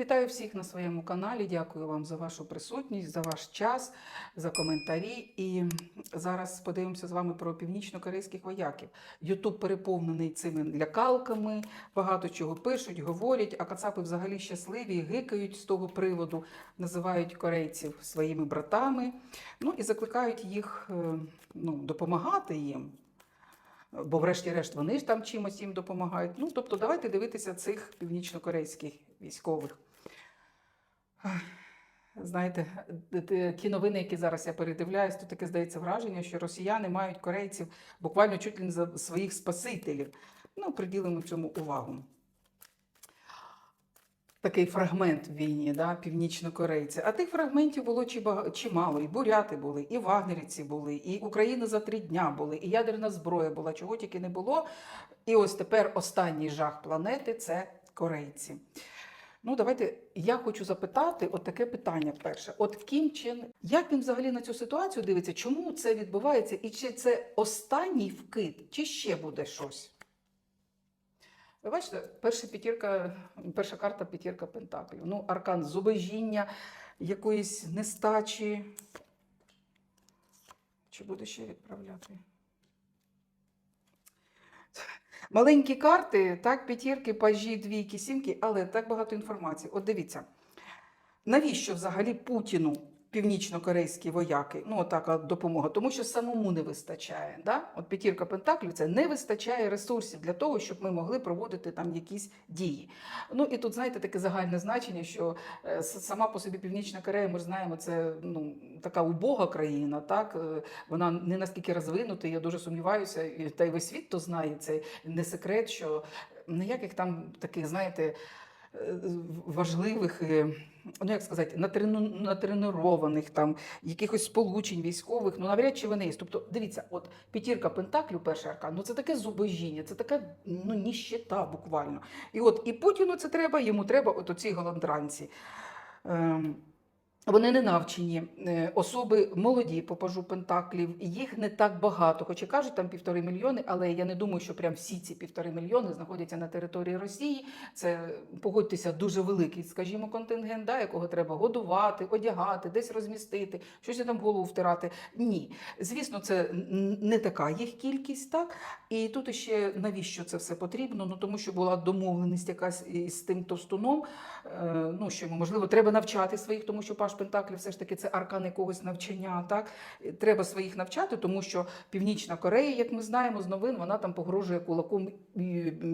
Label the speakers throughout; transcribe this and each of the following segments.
Speaker 1: Вітаю всіх на своєму каналі. Дякую вам за вашу присутність, за ваш час, за коментарі. І зараз подивимося з вами про північно-корейських вояків. Ютуб переповнений цими лякалками, багато чого пишуть, говорять, а кацапи взагалі щасливі, гикають з того приводу, називають корейців своїми братами. Ну і закликають їх е, ну, допомагати їм. Бо, врешті-решт, вони ж там чимось їм допомагають. Ну, тобто, давайте дивитися цих північно-корейських військових. Знаєте, ті новини, які зараз я передивляюсь, то таке здається враження, що росіяни мають корейців буквально чуть ли не за своїх спасителів. Ну, приділимо цьому увагу. Такий фрагмент в війні, да, північнокорейці. А тих фрагментів було чимало. І буряти були, і вагнерівці були, і Україна за три дня були, і ядерна зброя була, чого тільки не було. І ось тепер останній жах планети це корейці. Ну, давайте я хочу запитати от таке питання перше. От Кім Чен, як він взагалі на цю ситуацію дивиться? Чому це відбувається? І чи це останній вкид, чи ще буде щось? Ви бачите, перша п'ятірка, перша карта п'ятірка Пентаклів. Ну, аркан зубожіння, якоїсь нестачі. Чи буде ще відправляти? Маленькі карти, так, п'ятірки, пажі, двійки, сімки, але так багато інформації. От дивіться, навіщо взагалі Путіну північно-корейські вояки? Ну, така допомога, тому що самому не вистачає. Да? От п'ятірка Пентаклів це не вистачає ресурсів для того, щоб ми могли проводити там якісь дії. Ну і тут, знаєте, таке загальне значення, що е, сама по собі Північна Корея, ми ж знаємо, це ну, така убога країна, так? Е, Вона не наскільки розвинута, я дуже сумніваюся, та й весь світ то знає, це не секрет, що ніяких там таких, знаєте, важливих, е, ну як сказати, натренованих там якихось сполучень військових, ну навряд чи вони є. Тобто, дивіться, от п'ятірка пентаклів, перший аркан, ну це таке зубожіння, це така ну, ніщета буквально. І от і Путіну це треба, йому треба от оці голландранці. Вони не навчені, е, особи молоді по пажу пентаклів, їх не так багато. Хоча кажуть, там півтори мільйони, але я не думаю, що прям всі ці півтори мільйони знаходяться на території Росії. Це погодьтеся, дуже великий, скажімо, контингент, да, якого треба годувати, одягати, десь розмістити, щось там голову втирати. Ні, звісно, це не така їх кількість, так і тут ще навіщо це все потрібно? Ну тому що була домовленість якась із тим товстуном. е, Ну що можливо, треба навчати своїх, тому що Паш Пентаклів все ж таки це аркан якогось навчання. Так треба своїх навчати, тому що Північна Корея, як ми знаємо з новин, вона там погрожує кулаком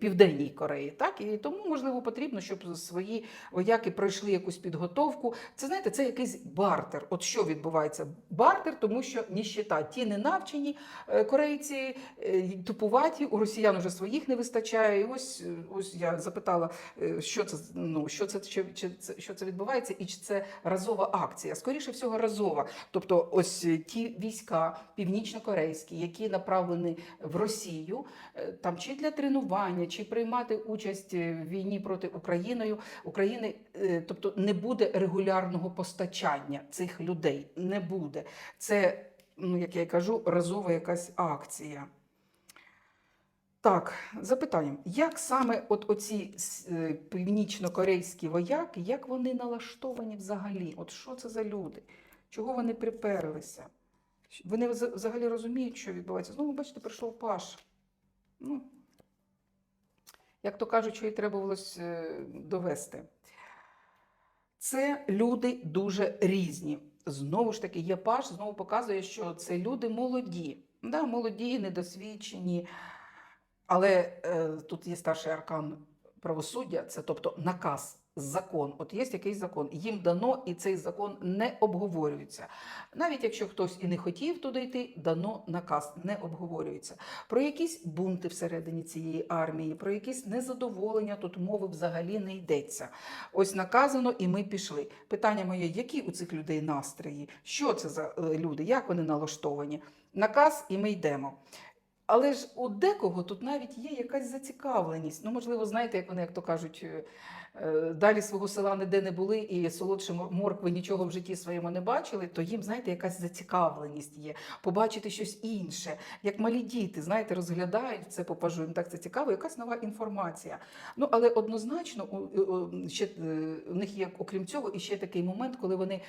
Speaker 1: Південній Кореї. Так і тому можливо потрібно, щоб свої вояки пройшли якусь підготовку. Це знаєте, це якийсь бартер. От що відбувається? Бартер, тому що ніщета. Ті не навчені е, корейці е, тупуваті, у росіян вже своїх не вистачає. І ось е, ось я запитала, що це ну що це що, що це відбувається, і чи це разова акція? Скоріше всього, разова. Тобто, ось е, ті війська північно-корейські, які направлені в Росію, е, там чи для тренування, чи приймати участь в війні проти Україною України, е, тобто не буде регулярного постачання цих людей. Не буде. Це, ну як я й кажу, разова якась акція. Так, запитання. Як саме от оці е, північно-корейські вояки, як вони налаштовані взагалі? От що це за люди? Чого вони приперлися? Вони взагалі розуміють, що відбувається? Знову, бачите, прийшов Паш. Ну, як то кажуть, що їй треба було е, довести. Це люди дуже різні. Знову ж таки, є Паш, знову показує, що це люди молоді, да, молоді, недосвідчені. Але е, тут є старший аркан правосуддя, це тобто наказ, закон. От є якийсь закон, їм дано, і цей закон не обговорюється. Навіть якщо хтось і не хотів туди йти, дано наказ, не обговорюється. Про якісь бунти всередині цієї армії, про якісь незадоволення тут мови взагалі не йдеться. Ось наказано, і ми пішли. Питання моє: які у цих людей настрої? Що це за е, люди? Як вони налаштовані? Наказ, і ми йдемо. Але ж у декого тут навіть є якась зацікавленість. Ну, можливо, знаєте, як вони, як то кажуть, е, е, далі свого села ніде не були і солодше моркви нічого в житті своєму не бачили, то їм, знаєте, якась зацікавленість є, побачити щось інше. Як малі діти, знаєте, розглядають це попажу, їм так це цікаво, якась нова інформація. Ну, але однозначно ще, е, у них є, окрім цього, і ще такий момент, коли вони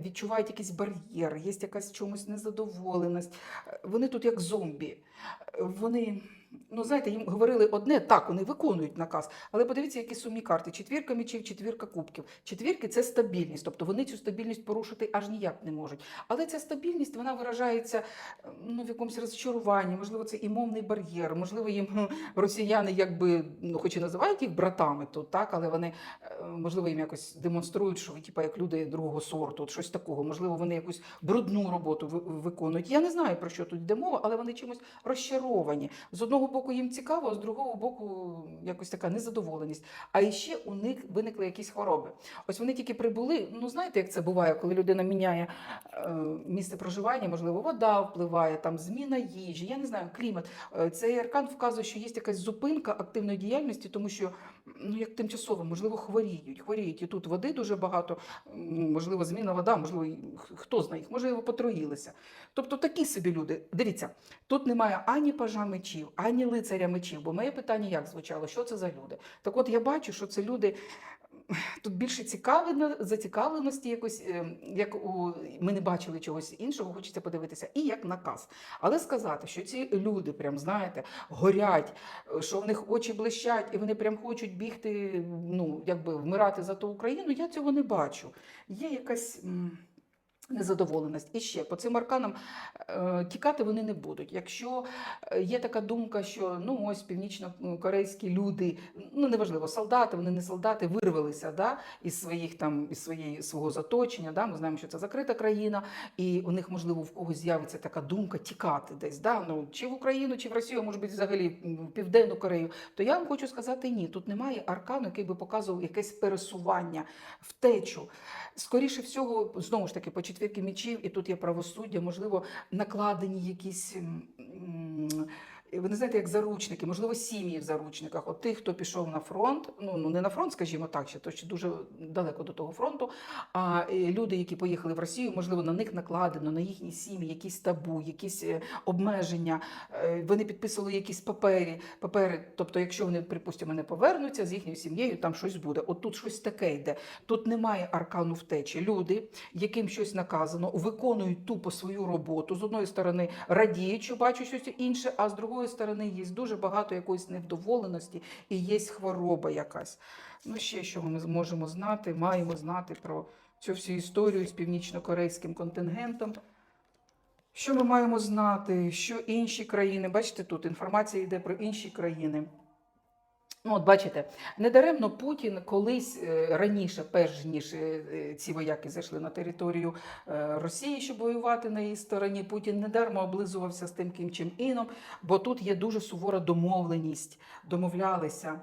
Speaker 1: відчувають якийсь бар'єр, є якась чомусь незадоволеність. Вони тут як зомбі. Вони, ну знаєте, їм говорили одне, так, вони виконують наказ, але подивіться, які сумні карти: четвірка мечів, четвірка кубків. Четвірки це стабільність, тобто вони цю стабільність порушити аж ніяк не можуть. Але ця стабільність вона виражається ну, в якомусь розчаруванні, можливо, це і мовний бар'єр, можливо, їм росіяни якби, ну, хоч і називають їх братами тут, так, але вони, е, можливо, їм якось демонструють, що ви типа як люди другого сорту, от щось такого. Можливо, вони якусь брудну роботу виконують. Я не знаю, про що тут йде мова, але вони чимось розчаровані. З одного боку їм цікаво, а з другого боку якось така незадоволеність. А ще у них виникли якісь хвороби. Ось вони тільки прибули. Ну знаєте, як це буває, коли людина міняє е, місце проживання, можливо, вода впливає, там зміна їжі, я не знаю, клімат. Е, Цей аркан вказує, що є якась зупинка активної діяльності, тому що ну як тимчасово, можливо, хворіють. Хворіють і тут води дуже багато, можливо, зміна вода, можливо, хто знає їх, можливо, потроїлися. Тобто такі собі люди. Дивіться, тут немає ані пажа мечів, ані лицаря мечів. Бо моє питання як звучало, що це за люди? Так от я бачу, що це люди. Тут більше цікавлено, зацікавленості якось, е, як у ми не бачили чогось іншого, хочеться подивитися, і як наказ. Але сказати, що ці люди, прям знаєте, горять, е, що в них очі блищать, і вони прям хочуть бігти, ну якби вмирати за ту Україну, я цього не бачу. Є якась. Незадоволеність. І ще по цим арканам е, тікати вони не будуть. Якщо е, є така думка, що ну ось північно-корейські люди, ну неважливо, солдати, вони не солдати, вирвалися да, із своїх там із своєї свого заточення. Да, ми знаємо, що це закрита країна, і у них можливо в когось з'явиться така думка тікати десь. Да, ну чи в Україну, чи в Росію, може бути взагалі в Південну Корею. То я вам хочу сказати ні. Тут немає аркану, який би показував якесь пересування, втечу. Скоріше всього, знову ж таки, по четвірки мечів, і тут є правосуддя, можливо, накладені якісь. Ви не знаєте, як заручники, можливо, сім'ї в заручниках. От тих, хто пішов на фронт, ну, ну не на фронт, скажімо так, ще то ще дуже далеко до того фронту. А люди, які поїхали в Росію, можливо, на них накладено, на їхні сім'ї, якісь табу, якісь е, обмеження. Е, Вони підписували якісь папери, папери. Тобто, якщо вони, припустимо, не повернуться з їхньою сім'єю, там щось буде. От тут щось таке йде. Тут немає аркану втечі. Люди, яким щось наказано, виконують тупо свою роботу. З одної сторони радіють, що бачать щось інше, а з другої сторони є дуже багато якоїсь невдоволеності і є хвороба якась. Ну, ще що ми можемо знати, маємо знати про цю всю історію з північно-корейським контингентом. Що ми маємо знати? Що інші країни? Бачите, тут інформація йде про інші країни. Ну, от бачите, недаремно Путін колись е, раніше, перш ніж е, е, ці вояки зайшли на територію Росії, щоб воювати на її стороні, Путін недармо облизувався з тим Кім Чим Іном, бо тут є дуже сувора домовленість, домовлялися.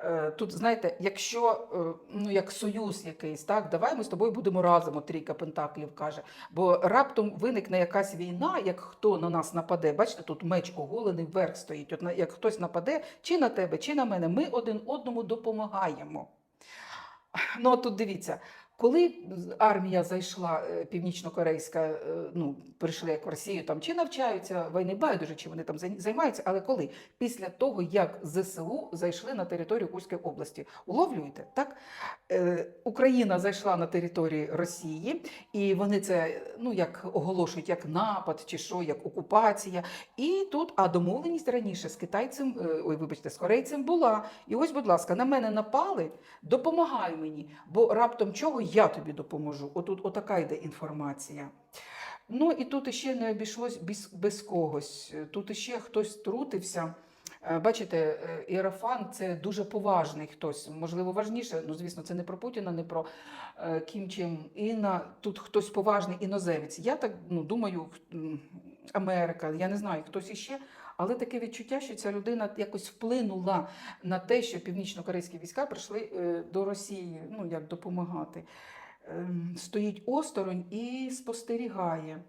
Speaker 1: Е, Тут, знаєте, якщо е, ну як союз якийсь, так давай ми з тобою будемо разом. Трійка Пентаклів каже. Бо раптом виникне якась війна, як хто на нас нападе. Бачите, тут меч оголений вверх стоїть. От як хтось нападе, чи на тебе, чи на мене, ми один одному допомагаємо. Ну, от тут дивіться, коли армія зайшла е, північно-корейська, е, ну, прийшли як в Росію, там чи навчаються війни, байдуже, чи вони там займаються, але коли? Після того, як ЗСУ зайшли на територію Курської області. Уловлюєте? Так? Е, Україна зайшла на територію Росії, і вони це ну, як оголошують як напад, чи що, як окупація. І тут, а домовленість раніше з китайцем, е, ой, вибачте, з корейцем була. І ось, будь ласка, на мене напали, допомагай мені, бо раптом чого я тобі допоможу. Отут отака йде інформація. Ну і тут іще не обійшлось без, без когось. Тут іще хтось трутився. Е, Бачите, е, Іерофан це дуже поважний хтось, можливо, важніше. Ну, звісно, це не про Путіна, не про е, Кім Чен Іна. Тут хтось поважний іноземець. Я так ну, думаю, Америка, я не знаю, хтось іще. Але таке відчуття, що ця людина якось вплинула на те, що північно-корейські війська прийшли е, до Росії, ну як допомагати. Ем, Стоїть осторонь і спостерігає.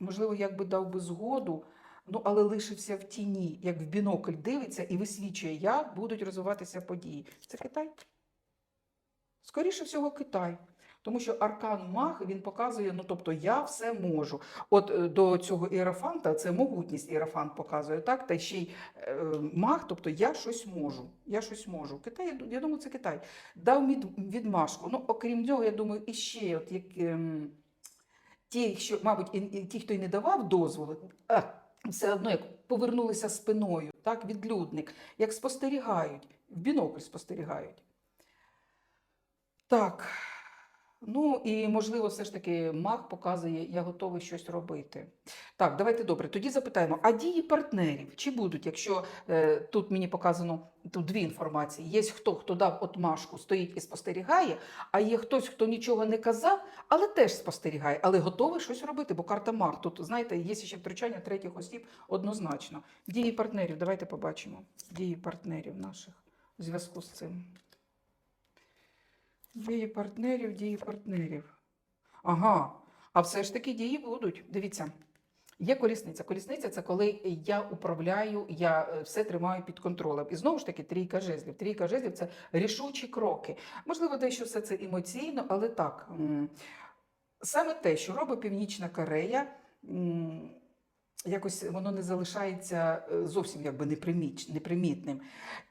Speaker 1: Можливо, якби дав би згоду Ну, але лишився в тіні, як в бінокль дивиться і висвічує, як будуть розвиватися події. Це Китай. Скоріше всього, Китай. Тому що аркан маг він показує, ну тобто я все можу. От е, до цього іерофанта це могутність іерофант показує, так? Та ще й е, маг, тобто я щось можу. Я щось можу. Китай, я думаю, це Китай. Дав відмашку. Ну, окрім цього, я думаю, іще от як. ем, Ті, що, мабуть, і, і ті, хто й не давав дозволу, а, все одно як повернулися спиною, так, відлюдник, як спостерігають, в бінокль спостерігають. Так. Ну і можливо, все ж таки маг показує, я готовий щось робити. Так, давайте добре. Тоді запитаємо: а дії партнерів чи будуть, якщо е, тут мені показано тут дві інформації: є хто, хто дав отмашку, стоїть і спостерігає, а є хтось, хто нічого не казав, але теж спостерігає, але готовий щось робити, бо карта маг. Тут, знаєте, є ще втручання третіх осіб однозначно. Дії партнерів, давайте побачимо. Дії партнерів наших у зв'язку з цим. Дії партнерів, дії партнерів. Ага, а все ж таки дії будуть. Дивіться. Є колісниця. Колісниця це коли я управляю, я е, все тримаю під контролем. І знову ж таки, трійка жезлів. Трійка жезлів це рішучі кроки. Можливо, дещо все це емоційно, але так. Саме те, що робить Північна Корея, якось воно не залишається е, зовсім якби непримітним.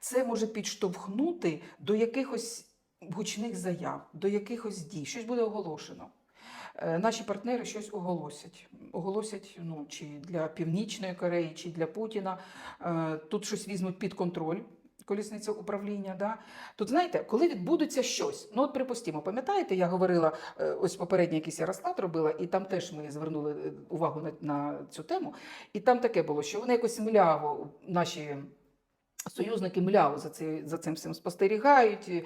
Speaker 1: Це може підштовхнути до якихось гучних заяв, до якихось дій, щось буде оголошено. Е, Наші партнери щось оголосять. Оголосять ну, чи для Північної Кореї, чи для Путіна. Е, Тут щось візьмуть під контроль. Колісниця управління, да тут знаєте, коли відбудеться щось. Ну от припустимо, пам'ятаєте, я говорила е, ось попередній якийсь я розклад робила, і там теж ми звернули увагу на, на цю тему. І там таке було, що вони якось мляво наші. Союзники мляво за, ці, за цим всім спостерігають, е,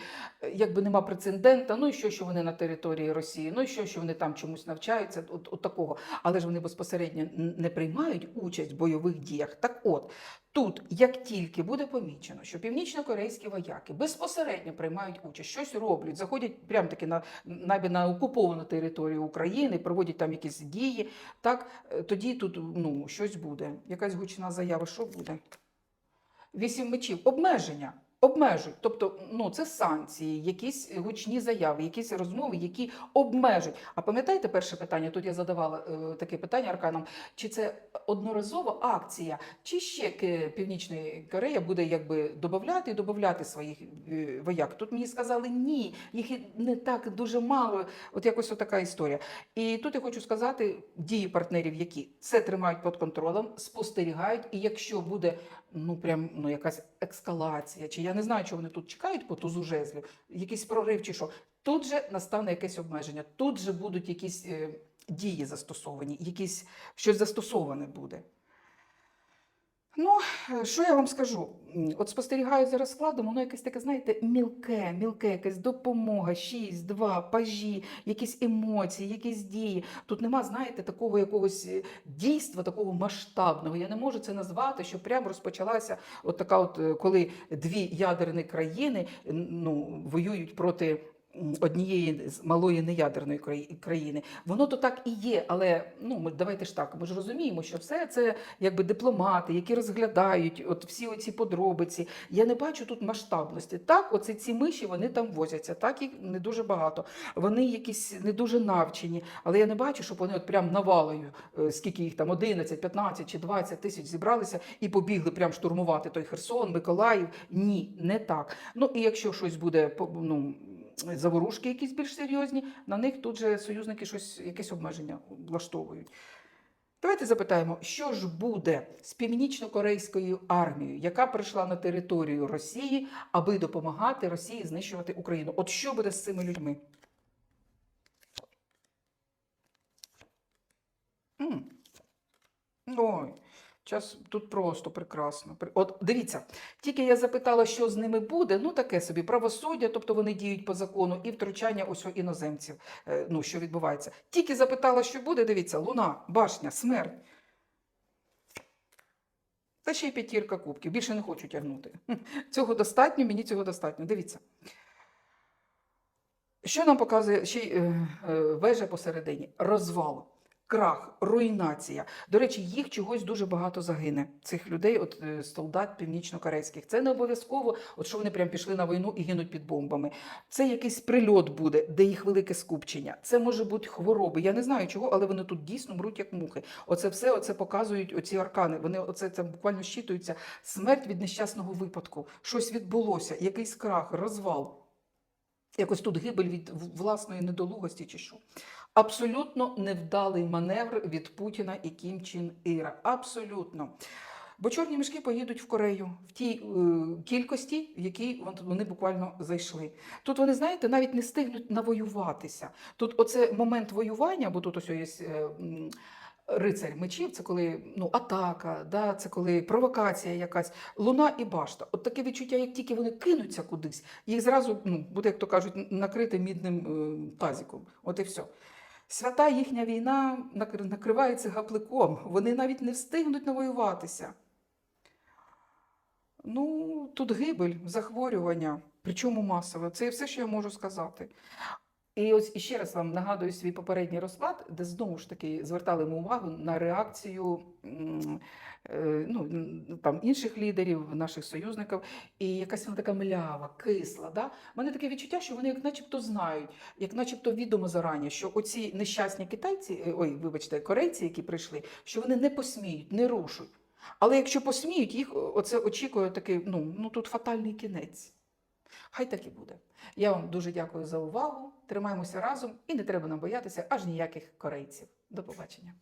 Speaker 1: якби нема прецедента, ну і що, що вони на території Росії, ну і що, що вони там чомусь навчаються, от, от такого. Але ж вони безпосередньо не приймають участь в бойових діях. Так от, тут, як тільки буде помічено, що північно-корейські вояки безпосередньо приймають участь, щось роблять, заходять прямо таки на, навіть на окуповану територію України, проводять там якісь дії, так, е, тоді тут ну, щось буде, якась гучна заява, що буде? Вісім мечів обмеження. Обмежують, тобто ну це санкції, якісь гучні заяви, якісь розмови, які обмежують. А пам'ятаєте перше питання? Тут я задавала е, таке питання арканом: чи це одноразова акція, чи ще Північна Корея буде якби додати і додати своїх е, вояк? Тут мені сказали ні, їх не так дуже мало. От якось така історія. І тут я хочу сказати дії партнерів, які це тримають під контролем, спостерігають, і якщо буде ну прям ну якась ескалація, чи я не знаю, що вони тут чекають по тузу жезлів, якийсь прорив чи що. Тут же настане якесь обмеження, тут же будуть якісь е, дії застосовані, якісь щось застосоване буде. Ну, е, що я вам скажу? От спостерігаю за розкладом, воно якесь таке, знаєте, мілке, мілке, якась допомога, 6, 2, пажі, якісь емоції, якісь дії. Тут нема, знаєте, такого якогось е, дійства, такого масштабного. Я не можу це назвати, що прямо розпочалася от така, от, е, коли дві ядерні країни ну, воюють проти. Однієї з малої неядерної країни. Воно то так і є, але ну ми давайте ж так. Ми ж розуміємо, що все це якби дипломати, які розглядають от всі оці подробиці. Я не бачу тут масштабності. Так, оці ці миші вони там возяться, так їх не дуже багато. Вони якісь не дуже навчені, але я не бачу, щоб вони от прям навалою, е, скільки їх там 11, 15 чи 20 тисяч зібралися і побігли прям штурмувати той Херсон, Миколаїв. Ні, не так. Ну і якщо щось буде ну, заворушки якісь більш серйозні, на них тут же союзники щось якесь обмеження влаштовують. Давайте запитаємо, що ж буде з північно-корейською армією, яка прийшла на територію Росії, аби допомагати Росії знищувати Україну? От що буде з цими людьми? Ой, час тут просто прекрасно. От дивіться, тільки я запитала, що з ними буде, ну таке собі правосуддя, тобто вони діють по закону, і втручання ось іноземців, е, ну що відбувається. Тільки запитала, що буде, дивіться, луна, башня, смерть. Та ще й п'ятірка кубків. Більше не хочу тягнути. Цього достатньо, мені цього достатньо. Дивіться. Що нам показує ще й е, е, вежа посередині? Розвал. Крах, руйнація. До речі, їх чогось дуже багато загине. Цих людей, от е, солдат північно-корейських. Це не обов'язково, от що вони прям пішли на війну і гинуть під бомбами. Це якийсь прильот буде, де їх велике скупчення. Це може бути хвороби. Я не знаю чого, але вони тут дійсно мруть як мухи. Оце все оце показують оці аркани. Вони оце це буквально щитуються. Смерть від нещасного випадку. Щось відбулося, якийсь крах, розвал. Якось тут гибель від власної недолугості чи що. Абсолютно невдалий маневр від Путіна і Кім Чін Іра. Абсолютно. Бо чорні мішки поїдуть в Корею в тій е, кількості, в якій вон- вони буквально зайшли. Тут вони, знаєте, навіть не стигнуть навоюватися. Тут оце момент воювання, бо тут ось є е, рицарь мечів, це коли ну, атака, да, це коли провокація якась, луна і башта. От таке відчуття, як тільки вони кинуться кудись, їх зразу ну, буде, як то кажуть, накрити мідним е, тазиком. От і все. Свята їхня війна накривається гапликом. Вони навіть не встигнуть навоюватися. Ну, тут гибель, захворювання, причому масове. Це все, що я можу сказати. І ось іще раз вам нагадую свій попередній розклад, де знову ж таки звертали ми увагу на реакцію е, ну, там, інших лідерів, наших союзників, і якась вона така млява, кисла. Да? У мене таке відчуття, що вони як начебто знають, як начебто відомо зарані, що оці нещасні китайці, е, ой, вибачте, корейці, які прийшли, що вони не посміють, не рушать. Але якщо посміють, їх оце очікує такий, ну, ну тут фатальний кінець. Хай так і буде. Я вам дуже дякую за увагу. Тримаємося разом і не треба нам боятися аж ніяких корейців. До побачення.